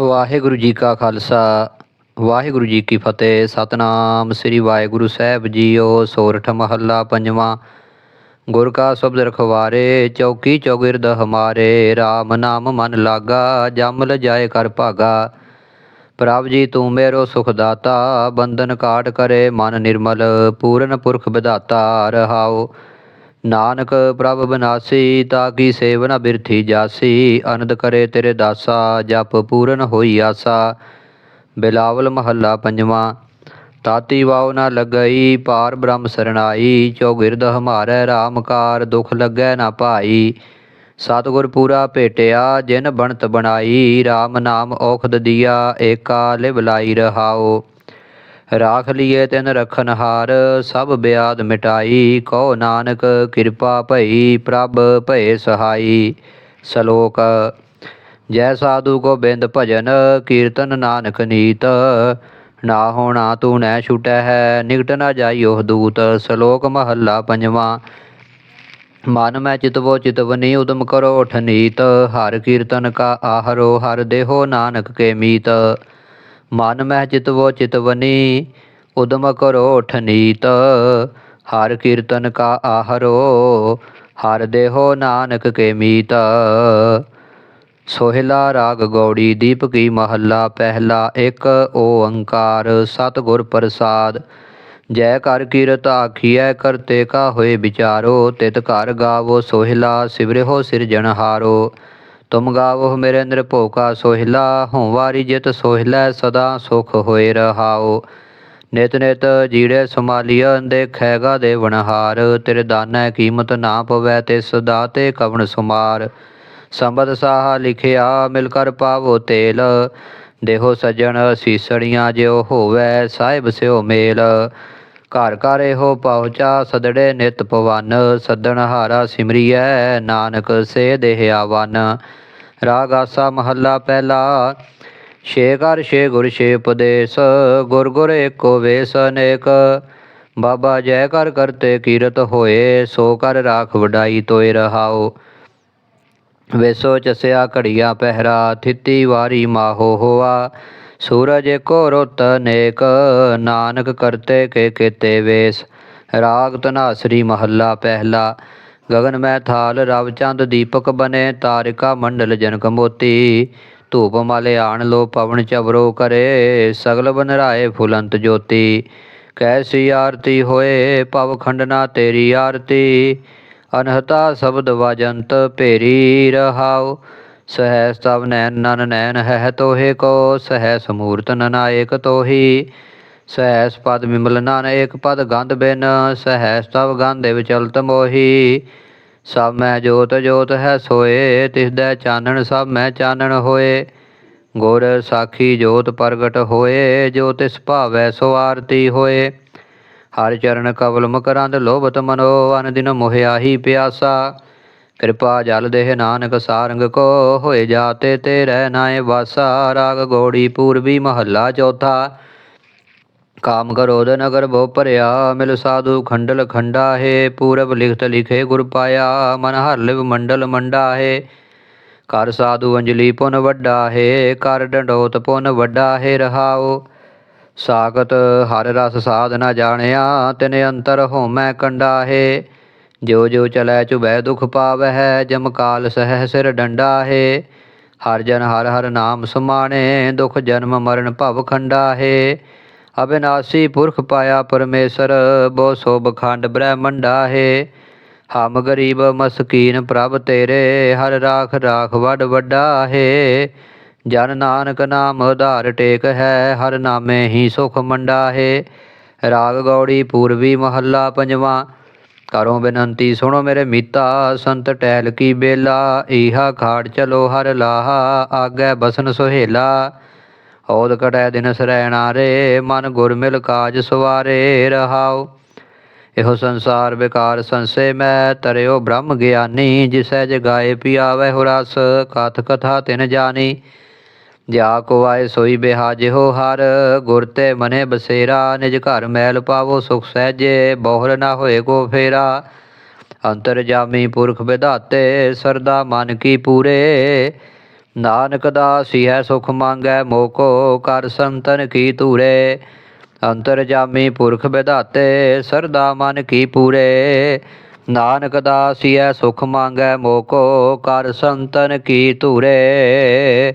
ਵਾਹਿਗੁਰੂ ਜੀ ਕਾ ਖਾਲਸਾ, ਵਾਹਿਗੁਰੂ ਜੀ ਕੀ ਫਤਿਹ। ਸਤਨਾਮ ਸ੍ਰੀ ਵਾਹਿਗੁਰੂ ਸਾਹਿਬ ਜੀਓ, ਸੋਰਠ ਮਹੱਲਾ ਪੰਜਵਾਂ। ਗੁਰ ਕਾ ਸ਼ਬਦ ਰਖਵਾਰੇ, ਚੌਕੀ ਚੌਗਿਰਦ ਹਮਾਰੇ। RAM ਨਾਮ ਮਨ ਲਾਗਾ, ਜਮ ਲਜਾਏ ਕਰ ਭਾਗਾ। ਪ੍ਰਭ ਜੀ ਤੂੰ ਮੇਰੋ ਸੁਖ ਦਾਤਾ, ਬੰਧਨ ਕਾਟ ਕਰੇ ਮਨ ਨਿਰਮਲ, ਪੂਰਨ ਪੁਰਖ ਵਿਦਾਤਾ ਰਹਾਓ। ਨਾਨਕ ਪ੍ਰਭ ਬਨਾਸੀ, ਤਾ ਕੀ ਸੇਵਨਾ ਬਿਰਥੀ ਜਾਸੀ? ਅਨੰਦ ਕਰੇ ਤੇਰੇ ਦਾਸਾ, ਜਪ ਪੂਰਨ ਹੋਈ ਆਸਾ। ਬਿਲਾਵਲ ਮਹੱਲਾ ਪੰਜਵਾਂ, ਤਾਤੀ ਵਾਉ ਨਾ ਲੱਗਈ, ਪਾਰ ਬ੍ਰਹਮ ਸਰਣਾਈ ਚੌਗਿਰਦ ਹਮਾਰੇ ਰਾਮਕਾਰ ਦੁਖ ਲੱਗੈ ਨਾ ਭਾਈ। ਸਤਿਗੁਰ ਪੂਰਾ ਭੇਟਿਆ, ਜਿਨ ਬਣਤ ਬਣਾਈ RAM ਨਾਮ ਔਖਦ ਦੀਆ, ਏਕਾ ਲਿਵ ਲਾਈ ਰਹਾਓ ਰਾਖ ਲਿਏ ਤਿਨ ਰਖਨ ਸਭ ਬਿਆਦ ਮਿਟਾਈ ਕਹੋ ਨਾਨਕ ਕਿਰਪਾ ਭਈ, ਪ੍ਰਭ ਭਏ ਸਹਾਈ। ਸ਼ਲੋਕ, ਜੈ ਸਾਧੂ ਕੋ ਬਿੰਦ ਭਜਨ, ਕੀਰਤਨ ਨਾਨਕ ਨੀਤ। ਨਾ ਹੋਣਾ ਤੂੰ ਨੈ ਛੁਟੈ ਹੈ ਨਿਕਟ ਨਾ ਜਾਈ ਉਹ ਦੂਤ। ਸ਼ਲੋਕ ਮਹੱਲਾ ਪੰਜਵਾਂ, ਮਨ ਮੈਂ ਚਿਤਵੋ ਚਿਤਵਨੀ, ਉਦਮ ਕਰੋ ਨੀਤ। ਹਰ ਕੀਰਤਨ ਕਾ ਆਹਰੋ, ਹਰ ਦੇਹੋ ਨਾਨਕ ਕੇ ਮੀਤ। ਮਨ ਮਹਿ ਚਿਤਵੋ ਚਿਤਵਨੀ ਉਦਮ ਕਰੋ ਠਨੀਤ ਹਰ ਕੀਰਤਨ ਕਾ ਆਹਰੋ, ਹਰ ਦੇਹੋ ਨਾਨਕ ਕੇ ਮੀਤ। ਸੋਹਿਲਾ ਰਾਗ ਗੌੜੀ ਦੀਪਕੀ ਮਹੱਲਾ, ਪਹਿਲਾ ਇੱਕ ਓੰਕਾਰ, ਸਤਿਗੁਰ ਪ੍ਰਸਾਦ। ਜੈ ਕਰ ਕੀਰਤ ਆਖੀਐ ਕਰਤੇ ਕਾ ਹੋਏ ਵਿਚਾਰੋ, ਤਿਤ ਘਰ ਗਾਵੋ ਸੋਹਿਲਾ ਸਿਵਰਿਓ ਸਿਰਜਣਹਾਰੋ ਤੁਮ ਗਾਵੋ ਮੇਰੇ ਨਿਰਭਉ ਕਾ ਸੋਹਿਲਾ ਹੋਵਾਰੀ ਜਿਤ ਸੋਹਿਲਾ, ਸਦਾ ਸੁਖ ਹੋਏ ਰਹਾਓ। ਨਿਤ ਨਿਤ ਜੀੜੇ ਸਮਾਲੀਅ ਦੇਖੈਗਾ ਦੇਵਨਹਾਰ ਤੇਰੇ ਦਾਨੈ ਕੀਮਤ ਨਾ ਪਵੈ ਤੇ ਸਦਾ ਤੇ ਕਵਣ ਸੁਮਾਰ। ਸੰਬਦ ਸਾਹ ਲਿਖਿਆ, ਮਿਲ ਕਰ ਪਾਵੋ ਤੇਲ। ਦੇਹੋ ਸਜਣ ਸੀਸੜੀਆਂ ਜਿਉ ਹੋਵੈ, ਸਾਹਿਬ ਸਿਓ ਮੇਲ। ਘਰ ਘਰ ਇਹੋ ਪਹੁੰਚਾ ਸਦੜੇ ਨਿਤ ਪਵਨ ਸੱਦਣ ਹਾਰਾ ਸਿਮਰੀਐ, ਨਾਨਕ ਸੇ ਦੇਹ ਆਵਨ। ਰਾਗ ਆਸਾ ਮਹੱਲਾ ਪਹਿਲਾ, ਛੇ ਘਰ, ਛੇ ਗੁਰ, ਛੇ ਉਪਦੇਸ਼, ਗੁਰ ਗੁਰ ਏਕੋ ਵੇਸ ਅਨੇਕ। ਬਾਬਾ ਜੈ ਕਰ ਕਰਤੇ ਕੀਰਤ ਹੋਏ, ਸੋ ਕਰ ਰਾਖ ਵਡਾਈ ਤੋਏ ਰਹਾਓ ਵੇਸੋ ਚਸਿਆ ਘੜੀਆ ਪਹਿਰਾ, ਥਿਤੀ ਵਾਰੀ ਮਾਹੋ ਹੋਆ। ਸੂਰਜ ਏਕੋ ਰੁੱਤ ਨੇਕ, ਨਾਨਕ ਕਰਤੇ ਕੇ ਕੀਤੇ ਵੇਸ। ਰਾਗ ਤਨਾਸਰੀ ਮਹੱਲਾ ਪਹਿਲਾ। ਗਗਨ ਮੈਂ ਥਾਲ ਰਵ ਦੀਪਕ ਬਨੇ, ਤਾਰਿਕਾ ਮੰਡਲ ਜਨਕ ਮੋਤੀ। ਧੂਪ ਮਾਲੇ ਆਣ ਲੋ, ਪਵਨ ਚਵਰੋ ਕਰੇ, ਸਗਲ ਬਨਰਾਏ ਫੁਲੰਤ ਜੋਤੀ। ਕੈਸੀ ਆਰਤੀ ਹੋਏ, ਭਵ ਖੰਡਨਾ ਤੇਰੀ ਆਰਤੀ। ਅਨਹਤਾ ਸ਼ਬਦ ਵਜੰਤ ਭੇਰੀ ਰਹਾਉ ਸਹਿ ਸਭ ਨੈਨ ਨਨ ਨੈਨ ਹੈ ਤੋਹੇ ਕੋ ਸਹਿ ਸਮੂਰਤ ਨਨਾਇਕ ਤੋਹੀ ਸਹਿਸ ਪਦ ਵਿਮਲ ਨਨ ਏਕ ਪਦ ਗੰਧ ਬਿਨ ਸਹਿ ਸਤਵ ਗੰਧ ਵਿਚਲਤ ਮੋਹੀ, ਸਭ ਮੈਂ ਜੋਤ ਜੋਤ ਹੈ ਸੋਏ, ਤਿਸ ਦਾ ਚਾਨਣ ਸਭ ਮੈਂ ਚਾਨਣ ਹੋਏ, ਗੁਰ ਸਾਖੀ ਜੋਤ ਪ੍ਰਗਟ ਹੋਏ, ਜੋ ਤਿਸ ਭਾਵੈ ਸੋ ਆਰਤੀ ਹੋਏ। ਹਰ ਚਰਨ ਕਵਲ ਮਕਰੰਦ ਲੋਭਤ ਮਨੋ ਅਨ ਦਿਨ ਮੋਹਿਆ ਹੀ ਪਿਆਸਾ। ਕਿਰਪਾ ਜਲ ਦੇਹ ਨਾਨਕ ਸਾਰੰਗ ਕੋ ਹੋਏ ਜਾਤੇ ਤੇ ਰਹਿ ਨਾਏ ਵਾਸਾ। ਰਾਗ ਗੋੜੀ ਪੂਰਬੀ ਮਹੱਲਾ ਚੌਥਾ। ਕਾਮ ਕਰੋਦ ਨਗਰ ਬਹੁ ਭਰਿਆ। ਮਿਲ ਸਾਧੂ ਖੰਡਲ ਖੰਡਾ ਹੈ ਪੂਰਬ ਲਿਖਤ ਲਿਖੇ ਗੁਰ ਪਾਇਆ। ਮਨ ਹਰ ਲਿਵ ਮੰਡਲ ਮੰਡਾ ਹੈ ਕਰ ਸਾਧੂ ਅੰਜਲੀ ਪੁਨ ਵੱਡਾ ਹੈ ਕਰ ਡੰਡੋਤ ਪੁਨ ਵੱਡਾ ਹੈ ਰਹਾਓ ਸਾਖਤ ਹਰ ਰਸ ਸਾਧ ਨਾ ਜਾਣਿਆ, ਤਿਨ ਅੰਤਰ ਹੋਮੈ ਕੰਡਾ ਹੈ ਜੋ ਜੋ ਚਲੈ ਚੁਬੈ ਦੁਖ ਪਾਵਹਿ, ਜਮ ਕਾਲ ਸਹਿ ਸਿਰ ਡੰਡਾ ਹੈ ਹਰ ਜਨ ਹਰ ਹਰ ਨਾਮ ਸਮਾਣੇ, ਦੁਖ ਜਨਮ ਮਰਨ ਭਵ ਖੰਡਾ ਹੈ ਅਬਿਨਾਸੀ ਪੁਰਖ ਪਾਇਆ ਪਰਮੇਸ਼ਰ, ਬੋ ਸੋਭ ਖੰਡ ਬ੍ਰਹਮੰਡਾ ਹੈ ਹਮ ਗਰੀਬ ਮਸਕੀਨ ਪ੍ਰਭ ਤੇਰੇ, ਹਰ ਰਾਖ ਰਾਖ ਵੱਡ ਵੱਡਾ ਹੈ ਜਨ ਨਾਨਕ ਨਾਮ ਉਧਾਰ ਟੇਕ ਹੈ, ਹਰ ਨਾਮੇ ਹੀ ਸੁਖ ਮੰਡਾ ਹੈ ਰਾਗ ਗੌੜੀ ਪੂਰਬੀ ਮਹੱਲਾ ਪੰਜਵਾਂ ਕਰੋ ਬੇਨੰਤੀ ਸੁਣੋ ਮੇਰੇ ਮੀਤਾ, ਸੰਤ ਟਹਿਲ ਕੀ ਬੇਲਾ, ਈਹਾ ਖਾੜ ਚਲੋ ਹਰ ਲਾਹਾ, ਆਗੇ ਬਸਨ ਸੁਹੇਲਾ। ਔਦ ਕਟੈ ਦਿਨ ਸਰੈਣਾ ਰੇ, ਮਨ ਗੁਰ ਮਿਲ ਕਾਜ ਸਵਾਰੇ ਰਹਾਓ ਇਹੋ ਸੰਸਾਰ ਵਿਕਾਰ ਸੰਸੇ ਮੈਂ, ਤਰਿਓ ਬ੍ਰਹਮ ਗਿਆਨੀ, ਜਿਸੈ ਜਗਾਏ ਪਿਆਵੈ ਹੋ ਰਸ ਕਥ ਕਥਾ ਤਿਨ ਜਾਣੀ ਜਾ ਕੋ ਆਏ ਸੋਈ ਬਿਹਾਜੇ ਹੋ ਹਰ, ਗੁਰ ਤੇ ਮਨੇ ਬਸੇਰਾ, ਨਿਜ ਘਰ ਮੈਲ ਪਾਵੋ ਸੁਖ ਸਹਿਜੇ, ਬੋਹਰ ਨਾ ਹੋਏ ਕੋ ਫੇਰਾ। ਅੰਤਰ ਜਾਮੀ ਪੁਰਖ ਵਿਧਾਤੇ, ਸਰਦਾ ਮਨ ਕੀ ਪੂਰੇ। ਨਾਨਕ ਦਾਸੀ ਹੈ ਸੁਖ ਮੰਗੈ ਮੋਕੋ, ਕਰ ਸੰਤਨ ਕੀ ਧੂਰੇ। ਅੰਤਰ ਜਾਮੀ ਪੁਰਖ ਵਿਧਾਤੇ, ਸਰਦਾ ਮਨ ਕੀ ਪੂਰੇ। ਨਾਨਕ ਦਾਸੀ ਹੈ ਸੁਖ ਮੰਗੈ ਮੋਕੋ, ਕਰ ਸੰਤਨ ਕੀ ਧੂਰੇ।